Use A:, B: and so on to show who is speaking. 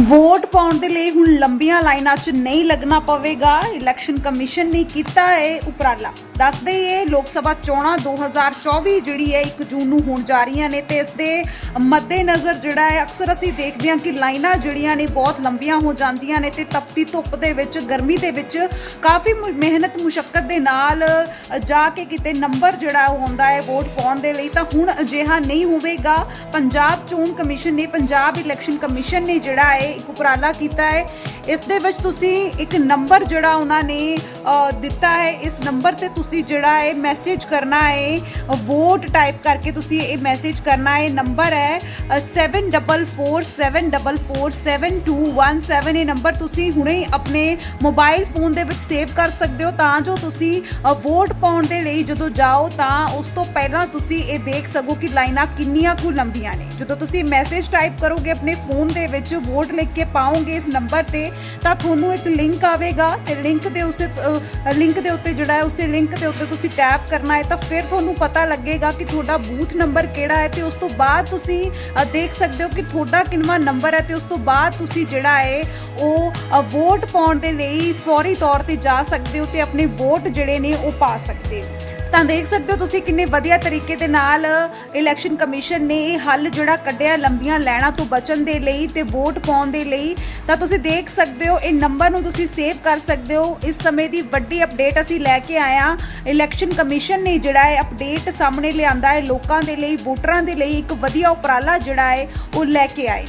A: Vote ਪਾਉਣ ਦੇ ਲਈ ਹੁਣ ਲੰਬੀਆਂ ਲਾਈਨਾਂ 'ਚ ਨਹੀਂ ਲੱਗਣਾ ਪਵੇਗਾ। ਇਲੈਕਸ਼ਨ ਕਮਿਸ਼ਨ ਨੇ ਕੀਤਾ ਹੈ ਉਪਰਾਲਾ। ਦੱਸਦੇ ਇਹ ਲੋਕ ਸਭਾ ਚੋਣਾਂ 2024 ਜਿਹੜੀ ਹੈ 1 ਜੂਨ ਨੂੰ ਹੋਣ ਜਾ ਰਹੀਆਂ ਨੇ ਤੇ ਇਸ ਦੇ ਮੱਦੇਨਜ਼ਰ ਜਿਹੜਾ ਹੈ ਅਕਸਰ ਅਸੀਂ ਦੇਖਦੇ ਹਾਂ ਕਿ ਲਾਈਨਾਂ ਜਿਹੜੀਆਂ ਨੇ ਬਹੁਤ ਲੰਬੀਆਂ ਹੋ ਜਾਂਦੀਆਂ ਨੇ ਤੇ ਤਪਤੀ ਧੁੱਪ ਦੇ ਵਿੱਚ, ਗਰਮੀ ਦੇ ਵਿੱਚ ਕਾਫੀ ਮੁ- ਮਿਹਨਤ ਮੁਸ਼ਕਲ ਦੇ ਨਾਲ ਜਾ ਕੇ ਕਿਤੇ ਨੰਬਰ ਜਿਹੜਾ ਉਹ ਹੁੰਦਾ ਹੈ ਵੋਟ ਪਾਉਣ ਦੇ ਲਈ ਤਾਂ ਹੁਣ ਅਜਿਹਾ ਨਹੀਂ ਹੋਵੇਗਾ। ਪੰਜਾਬ ਚੋਣ ਕਮਿਸ਼ਨ ਨੇ, ਪੰਜਾਬ ਇਲੈਕਸ਼ਨ ਕਮਿਸ਼ਨ ਨੇ ਜਿਹੜਾ ਹੈ ਇੱਕ ਉਪਰਾਲਾ ਕੀਤਾ ਹੈ। ਇਸ ਦੇ ਵਿੱਚ ਤੁਸੀਂ ਇੱਕ ਨੰਬਰ ਜਿਹੜਾ ਉਹਨਾਂ ਨੇ ਦਿੱਤਾ ਹੈ। ਇਸ ਨੰਬਰ ਤੇ ਤੁਸੀਂ ਜਿਹੜਾ ਹੈ ਮੈਸੇਜ ਕਰਨਾ ਹੈ, ਵੋਟ ਟਾਈਪ ਕਰਕੇ ਤੁਸੀਂ ਇਹ ਮੈਸੇਜ ਕਰਨਾ ਹੈ। ਨੰਬਰ ਹੈ 7444747217 ਇਹ ਨੰਬਰ ਤੁਸੀਂ ਹੁਣੇ ਹੀ ਆਪਣੇ ਮੋਬਾਈਲ ਫੋਨ ਦੇ ਵਿੱਚ ਸੇਵ ਕਰ ਸਕਦੇ ਹੋ। ਤਾਂ ਜੋ ਤੁਸੀਂ ਵੋਟ ਪਾਉਣ ਦੇ ਲਈ ਜਦੋਂ ਜਾਓ, ਤਾਂ ਉਸ ਤੋਂ ਪਹਿਲਾਂ ਤੁਸੀਂ ਇਹ ਦੇਖ ਸਕੋ ਕਿ ਲਾਈਨਾਂ ਕਿੰਨੀਆਂ ਕੁ ਲੰਬੀਆਂ ਨੇ। ਜਦੋਂ ਤੁਸੀਂ ਮੈਸੇਜ ਟਾਈਪ ਕਰੋਗੇ ਆਪਣੇ ਫੋਨ ਦੇ ਵਿੱਚ ਵੋਟ ਲਿਖ ਕੇ ਪਾਓਗੇ ਇਸ ਨੰਬਰ ਤੇ, ਤਾਂ ਤੁਹਾਨੂੰ ਇੱਕ ਲਿੰਕ ਆਵੇਗਾ ਤੇ ਲਿੰਕ ਦੇ ਉਸੇ ਲਿੰਕ ਦੇ ਉੱਤੇ ਜਿਹੜਾ ਹੈ, ਉਸੇ ਲਿੰਕ ਦੇ ਉੱਤੇ ਤੁਸੀਂ ਟੈਪ ਕਰਨਾ ਹੈ, ਤਾਂ ਫਿਰ ਤੁਹਾਨੂੰ ਪਤਾ ਲੱਗੇਗਾ ਕਿ ਤੁਹਾਡਾ ਬੂਥ ਨੰਬਰ ਕਿਹੜਾ ਹੈ ਤੇ ਉਸ ਤੋਂ ਬਾਅਦ ਤੁਸੀਂ ਦੇਖ ਸਕਦੇ ਹੋ ਕਿ ਤੁਹਾਡਾ ਕਿੰਨਵਾਂ ਨੰਬਰ ਹੈ ਤੇ ਉਸ ਤੋਂ ਬਾਅਦ ਤੁਸੀਂ ਜਿਹੜਾ ਹੈ, ਉਹ ਵੋਟ ਪਾਉਣ ਦੇ ਲਈ ਫੌਰੀ ਤੌਰ ਤੇ ਜਾ ਸਕਦੇ ਹੋ ਤੇ ਆਪਣੇ ਵੋਟ ਜਿਹੜੇ ਨੇ ਉਹ ਪਾ ਸਕਦੇ ਹੋ। ਤਾਂ ਦੇਖ ਸਕਦੇ ਹੋ ਤੁਸੀਂ ਕਿੰਨੇ ਵਧੀਆ ਤਰੀਕੇ ਦੇ ਨਾਲ ਇਲੈਕਸ਼ਨ ਕਮਿਸ਼ਨ ਨੇ ਇਹ ਹੱਲ ਜਿਹੜਾ ਕੱਢਿਆ ਲੰਬੀਆਂ ਲਾਈਨਾਂ ਤੋਂ ਬਚਣ ਦੇ ਲਈ ਤੇ ਵੋਟ ਪਾਉਣ ਦੇ ਲਈ। ਤਾਂ ਤੁਸੀਂ ਦੇਖ ਸਕਦੇ ਹੋ, ਇਹ ਨੰਬਰ ਨੂੰ ਤੁਸੀਂ ਸੇਵ ਕਰ ਸਕਦੇ ਹੋ। ਇਸ ਸਮੇਂ ਦੀ ਵੱਡੀ ਅਪਡੇਟ ਅਸੀਂ ਲੈ ਕੇ ਆਏ ਆਇਆ ਇਲੈਕਸ਼ਨ ਕਮਿਸ਼ਨ ਨੇ ਜਿਹੜਾ ਹੈ ਅਪਡੇਟ ਸਾਹਮਣੇ ਲਿਆਂਦਾ ਹੈ, ਲੋਕਾਂ ਦੇ ਲਈ, ਵੋਟਰਾਂ ਦੇ ਲਈ ਇੱਕ ਵਧੀਆ ਉਪਰਾਲਾ ਜਿਹੜਾ ਹੈ, ਉਹ ਲੈ ਕੇ ਆਏ